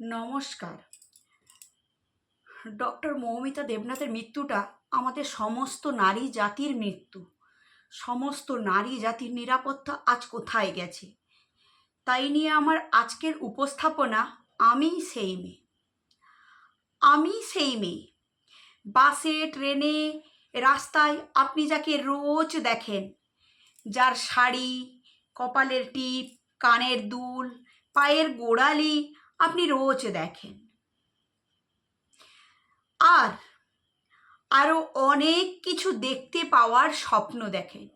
নমস্কার। ডক্টর মৌমিতা দেবনাথের মৃত্যুটা আমাদের সমস্ত নারী জাতির মৃত্যু। সমস্ত নারী জাতির নিরাপত্তা আজ কোথায় গেছে? তাই নিয়ে আমার আজকের উপস্থাপনা আমি সেই মেয়ে। আমি সেই মেয়ে। বাসে, ট্রেনে, রাস্তায় আপনি যাকে রোজ দেখেন, যার শাড়ি, কপালের টিপ, কানের দুল, পায়ের গোড়ালি আপনি রোজ দেখেন। আর আরও অনেক কিছু দেখতে পাওয়ার স্বপ্ন দেখেন।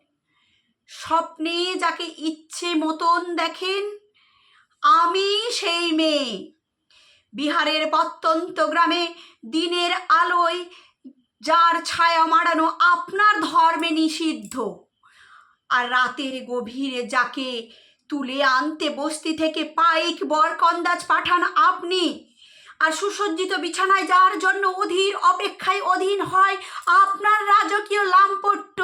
স্বপ্নে যাকে ইচ্ছে মতন দেখেন, আমি সেই মেয়ে। বিহারের প্রত্যন্ত গ্রামে দিনের আলোয় যার ছায়া মারানো আপনার ধর্মে নিষিদ্ধ। আর রাতের গভীরে যাকে তুলে আনতে বস্তি থেকে পাইক বরকন্দাজ পাঠান আপনি। আর সুসজ্জিত বিছানায় যার জন্য অধীর অপেক্ষায় অধীন হয় আপনার রাজকীয় লাম্পট্য।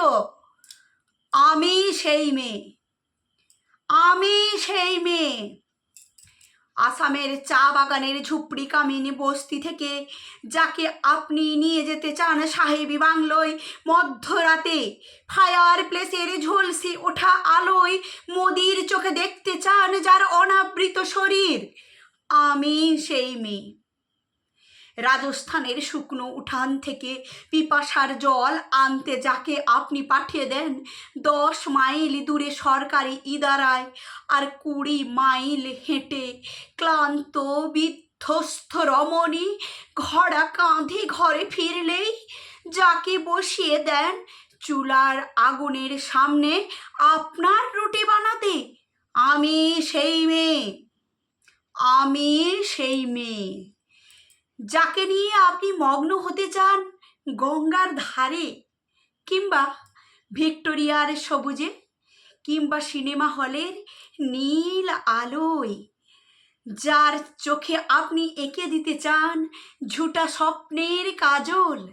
আমি সেই মেয়ে। আমি সেই মেয়ে। আসামের চা বাগানের ঝুপড়ি কামিনী বস্তি থেকে, যাকে আপনি নিয়ে যেতে চান সাহেবী বাংলোয়, মধ্যরাতে ফায়ার প্লেসের ঝলসে ওঠা আলোয় মোদির চোখে দেখতে চান যার অনাবৃত শরীর। আমি সেই মেয়ে। রাজস্থানের শুকনো উঠান থেকে পিপাসার জল আনতে যাকে আপনি পাঠিয়ে দেন, দশ মাইল দূরে সরকারি ইদারায় আর কুড়ি মাইল হেঁটে ক্লান্ত, বিধ্বস্ত রমণী ঘোড়া কাঁধে ঘরে ফিরলেই যাকে বসিয়ে দেন, চুলার আগুনের সামনে আপনার রুটি বানাতে, আমি সেই মেয়ে, আমি সেই মেয়ে। যাকে নিয়ে আপনি মগ্ন হতে চান গঙ্গার ধারে কিংবা ভিক্টোরিয়ার সবুজে কিংবা সিনেমা হলের নীল আলোয়, যার চোখে আপনি এঁকে দিতে চান ঝুটা স্বপ্নের কাজল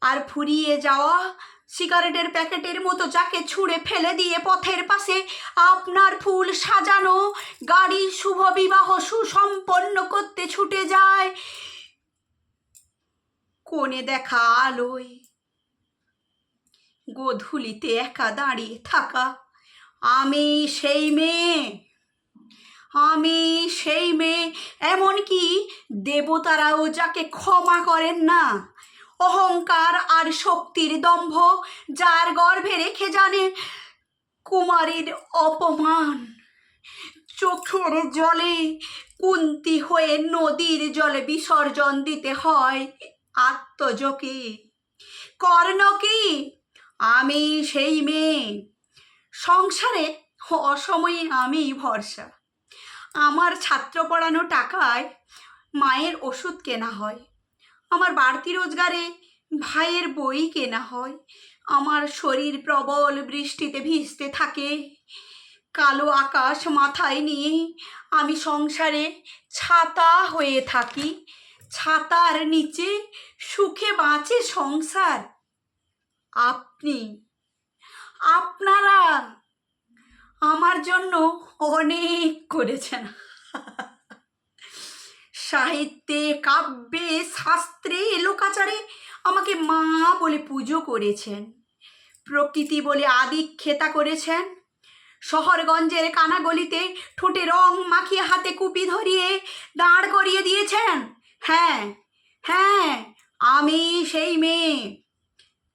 আর ফুরিয়ে যাওয়া সিগারেটের প্যাকেটের মতো যাকে ছুঁড়ে ফেলে দিয়ে পথের পাশে আপনার ফুল সাজানো গাড়ি শুভ বিবাহ সুসম্পন্ন করতে ছুটে যায় কোণে দেখা আলোয়। গোধূলিতে একা দাঁড়িয়ে থাকা। আমি সেই মেয়ে। আমি সেই মেয়ে। এমনকি দেবতারাও যাকে ক্ষমা করেন না। অহংকার আর শক্তির দম্ভ যার গর্ভে রেখে জানে কুমারীর অপমান। চোখের জলে কুন্তি হয়ে নদীর জলে বিসর্জন দিতে হয়। আত্মজকে কর্ণ কি? আমি সেই মেয়ে। সংসারে অসময়ে আমি ভরসা। আমার ছাত্র পড়ানো টাকায় মায়ের ওষুধ কেনা হয়। আমার বাড়তি রোজগারে ভাইয়ের বই কেনা হয়। আমার শরীর প্রবল, বৃষ্টিতে ভিজতে থাকে। কালো আকাশ মাথায় নিয়ে আমি সংসারে ছাতা হয়ে থাকি। ছাতার নিচে সুখে বাঁচে সংসার। আপনি, আপনারা আমার জন্য অনেক করেছেন। সাহিত্যে, কাব্যে, শাস্ত্রে, লোকাচারে আমাকে মা বলে পুজো করেছেন। প্রকৃতি বলে আদিক্ষেতা করেছেন। শহরগঞ্জের কানাগলিতে ঠোঁটে রং মাখিয়ে হাতে কুপি ধরিয়ে দাঁড় করিয়ে দিয়েছেন। হ্যাঁ হ্যাঁ আমি সেই মেয়ে।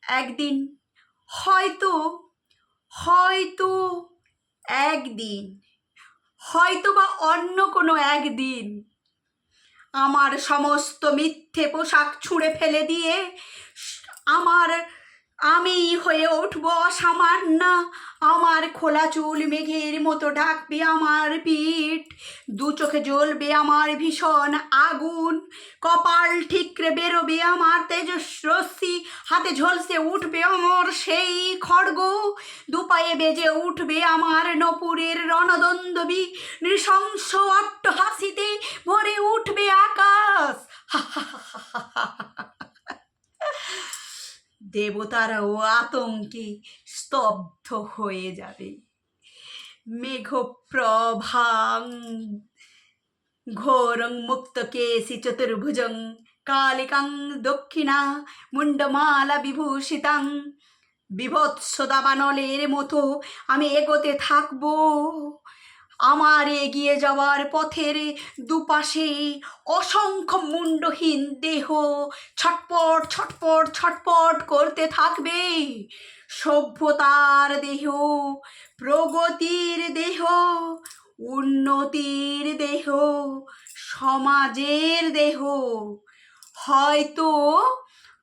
একদিন, হয়তো হয়তো একদিন হয়তো বা অন্য কোনো একদিন, আমার সমস্ত মিথ্যে পোশাক ছুঁড়ে ফেলে দিয়ে আমার আমি হয়ে উঠব সামান্য। আমার খোলা চুল মেঘের মতো ডাকবে আমার পিঠ। দু চোখে জ্বলবে আমার ভীষণ আগুন। কপাল ঠিকরে বেরোবে আমার তেজস্রশ্মি হাতে ঝলসে উঠবে আমার সেই খড়গ। দুপায়ে বেজে উঠবে আমার নপুরের রণদন্দবী। নৃশংস অট্ট হাসিতে ভরে উঠবে আকাশ। দেবতারাও আতঙ্কে স্তব্ধ হয়ে যাবে। মেঘপ্রভাং ঘোরং মুক্ত কেশি চতুর্ভুজং, কালিকাং দক্ষিণা মুন্ডমালা বিভূষিতাং। বিভৎস দাবানলের মতো আমি এগোতে থাকব। আমার এগিয়ে যাওয়ার পথের দুপাশে অসংখ্য মুন্ডহীন দেহ ছটপট ছটপট ছটপট করতে থাকবে। সভ্যতার দেহ, প্রগতির দেহ, উন্নতির দেহ, সমাজের দেহ। হয়তো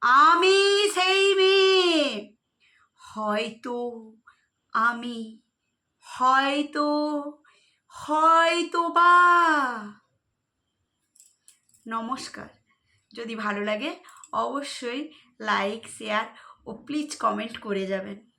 আমি সেই মেয়ে, হয়তো আমি, হয়তো হয়তো বা। নমস্কার। যদি ভালো লাগে অবশ্যই লাইক শেয়ার ও প্লিজ কমেন্ট করে যাবেন।